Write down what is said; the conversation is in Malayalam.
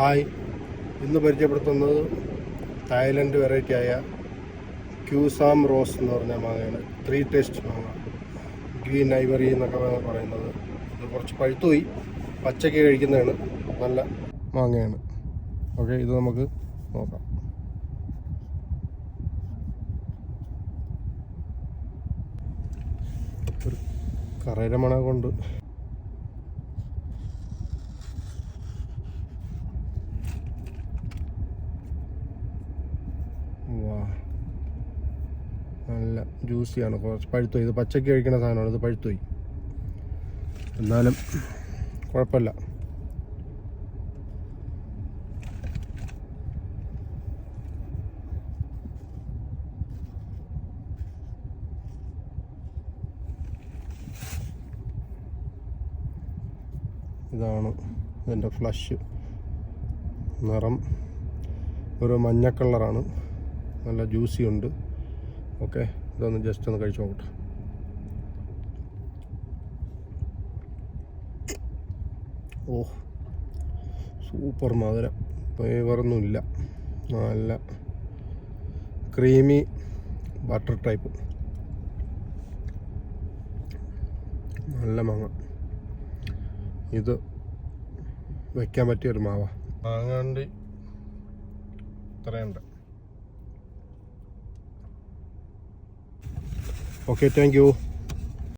ഹായ്. ഇന്ന് പരിചയപ്പെടുത്തുന്നത് തായ്ലൻഡ് വെറൈറ്റി ആയ ക്യൂസാം റോസ് എന്ന് പറഞ്ഞ മാങ്ങയാണ്. ത്രീ ടേസ്റ്റ് മാങ്ങ. ഗ്രീൻ ഐവറി എന്നൊക്കെ പറയുന്നത്. ഇത് കുറച്ച് പഴുത്തുപോയി. പച്ചയ്ക്ക് കഴിക്കുന്നതാണ് നല്ല മാങ്ങയാണ്. ഓക്കെ ഇത് നമുക്ക് നോക്കാം. ഒരു കറയുടെ മണം കൊണ്ട് നല്ല ജ്യൂസിയാണ് കുറച്ച് പഴുത്തുപോയി. ഇത് പച്ചക്ക് കഴിക്കുന്ന സാധനമാണ്. ഇത് പഴുത്തുപോയി. എന്നാലും കുഴപ്പമില്ല. ഇതാണ് ഇതിന്റെ ഫ്ലഷ് നിറം. ഒരു മഞ്ഞ കളറാണ് നല്ല ജ്യൂസി ഉണ്ട്. ഓക്കെ ഇതൊന്ന് ജസ്റ്റ് ഒന്ന് കഴിച്ചു നോക്കട്ടെ. ഓ സൂപ്പർ മധുരം. ഫ്ലേവറൊന്നുമില്ല. നല്ല ക്രീമി ബട്ടർ ടൈപ്പ് നല്ല മാങ്ങ. ഇത് വയ്ക്കാൻ പറ്റിയ ഒരു മാവ. മാങ്ങാണ്ട് ഇത്രയുണ്ട്. Okay, thank you.